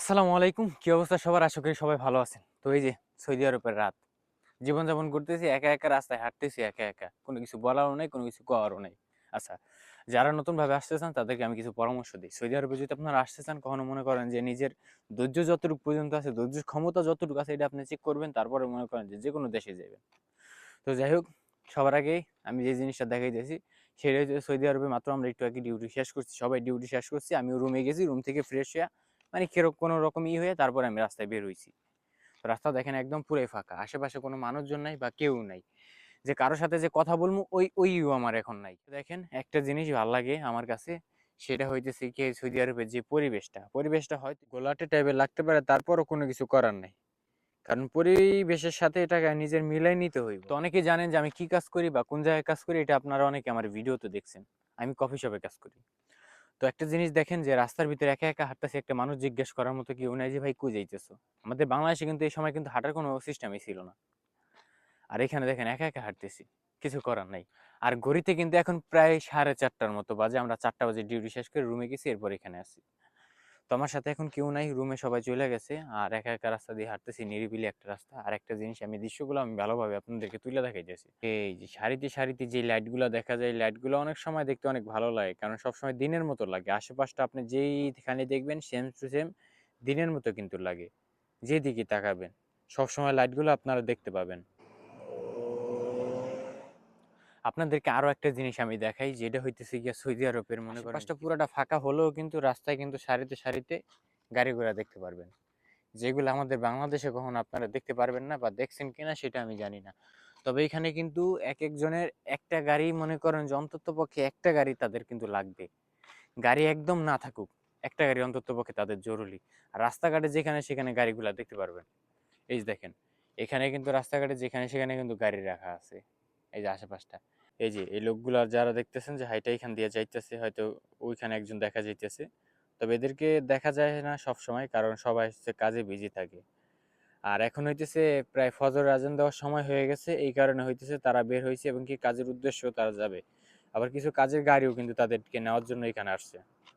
আসসালামু আলাইকুম। কি অবস্থা সবার? আশা করি সবাই ভালো আছেন। তো এই যে সৌদি আরবের রাত, জীবনযাপন করতেছি, একা একা রাস্তায় হাঁটতেছি, একা একা। কোনো কিছু বলারও নেই, কোনো কিছু করারও নেই। আচ্ছা যারা নতুনভাবে আসতে চান, তাদেরকে আমি কিছু পরামর্শ দিই। সৌদি আরবে যদি আপনারা আসতে চান, কখনো মনে করেন যে নিজের ধৈর্য যতটুকু পর্যন্ত আছে ধৈর্য ক্ষমতা যতটুকু আছে, এটা আপনি চেক করবেন, তারপরে মনে করেন যে যে কোনো দেশে যাবেন। তো যাই হোক, সবার আগেই আমি যে জিনিসটা দেখাই দিয়েছি সেটা হচ্ছে সৌদি আরবে মাত্র আমরা একটু আগে ডিউটি শেষ করছি, সবাই ডিউটি শেষ করছি, আমিও রুমে গেছি রুম থেকে ফ্রেশ হয়ে মানে কোনো রকম ই হয়ে তারপরে আমি রাস্তায় বের হইছি। তো রাস্তা দেখেন একদম পুরাই ফাঁকা, আশেপাশে কোনো মানুষজন নাই বা কেউ নাই। যে কারোর সাথে যে কথা বলব ওই ওইও আমার এখন নাই। দেখেন একটা জিনিস ভালো লাগে আমার কাছে, সেটা হইতেছে কি সৌদি আরবের যে পরিবেশটা। পরিবেশটা হয়তো গোলাটে টাইপের লাগতে পারে তারপরও কোনো কিছু করার নাই। কারণ পরিবেশের সাথে এটা নিজের মিলাই নিতে হইব। তো অনেকে জানেন যে আমি কি কাজ করি বা কোন জায়গায় কাজ করি, এটা আপনারা অনেকে আমার ভিডিওতে দেখছেন। আমি কফি শপে কাজ করি। তো একটা জিনিস দেখেন যে, রাস্তার ভিতরে একা একা হাঁটতেছে একটা মানুষ জিজ্ঞেস করার মতো কি নাই যে ভাই কই যাইতেছো? আমাদের বাংলাদেশে কিন্তু এই সময় কিন্তু হাঁটার কোনো সিস্টেমই ছিল না। আর এখানে দেখেন একা একা হাঁটতেছি, কিছু করার নাই। আর ঘড়িতে কিন্তু এখন প্রায় সাড়ে চারটার মতো বাজে, আমরা চারটা বাজে ডিউটি শেষ করে রুমে গেছি, এরপর এখানে আসি। তো আমার সাথে এখন কেউ নাই রুমে সবাই চলে গেছে। আর একা একা রাস্তা দিয়ে হাঁটতেছি, নিরিবিলি একটা রাস্তা। আর একটা জিনিস আমি দৃশ্যগুলো আমি ভালোভাবে আপনাদেরকে তুলে দেখাইতেছি। এই যে সারিতে সারিতে যে লাইটগুলো দেখা যায় লাইটগুলো অনেক সময় দেখতে অনেক ভালো লাগে। কারণ সবসময় দিনের মতো লাগে। আশেপাশটা আপনি যেইখানে দেখবেন সেম টু সেম দিনের মতো কিন্তু লাগে। যেদিকে তাকাবেন, সবসময় লাইটগুলো আপনারা দেখতে পাবেন। আপনাদেরকে আরও একটা জিনিস আমি দেখাই যেটা হইতেছে গিয়া সৌদি আরবের মনে করেন আশেপাশটা পুরোটা ফাঁকা হলেও কিন্তু রাস্তায় কিন্তু সারিতে সারিতে গাড়ি ঘোড়া দেখতে পারবেন। যেগুলো আমাদের বাংলাদেশে কখনো আপনারা দেখতে পারবেন না বা দেখছেন কিনা সেটা আমি জানি না। তবে এখানে কিন্তু এক একজনের একটা গাড়ি মনে করেন যে অন্তত পক্ষে একটা গাড়ি তাদের কিন্তু লাগবে। গাড়ি একদম না থাকুক একটা গাড়ি অন্তত পক্ষে তাদের জরুরি। আর রাস্তাঘাটে যেখানে সেখানে গাড়িগুলা দেখতে পারবেন। এই দেখেন এখানে কিন্তু রাস্তাঘাটে যেখানে সেখানে কিন্তু গাড়ি রাখা আছে। এই যে আশেপাশটা। এই যে, এই লোকগুলা যারা দেখতেছেন যে হাইটা এখান দিয়ে যাইতেছে, হয়তো ওইখানে একজন দেখা যাইতেছে। তবে এদেরকে দেখা যায় না সব সময় কারণ সবাই হচ্ছে কাজে বিজি থাকে। আর এখন হইতেছে প্রায় ফজর আজান দেওয়ার সময় হয়ে গেছে, এই কারণে হইতেছে তারা বের হয়েছে এবং কি কাজের উদ্দেশ্যেও তারা যাবে। আবার কিছু কাজের গাড়িও কিন্তু তাদেরকে নেওয়ার জন্য এখানে আসছে।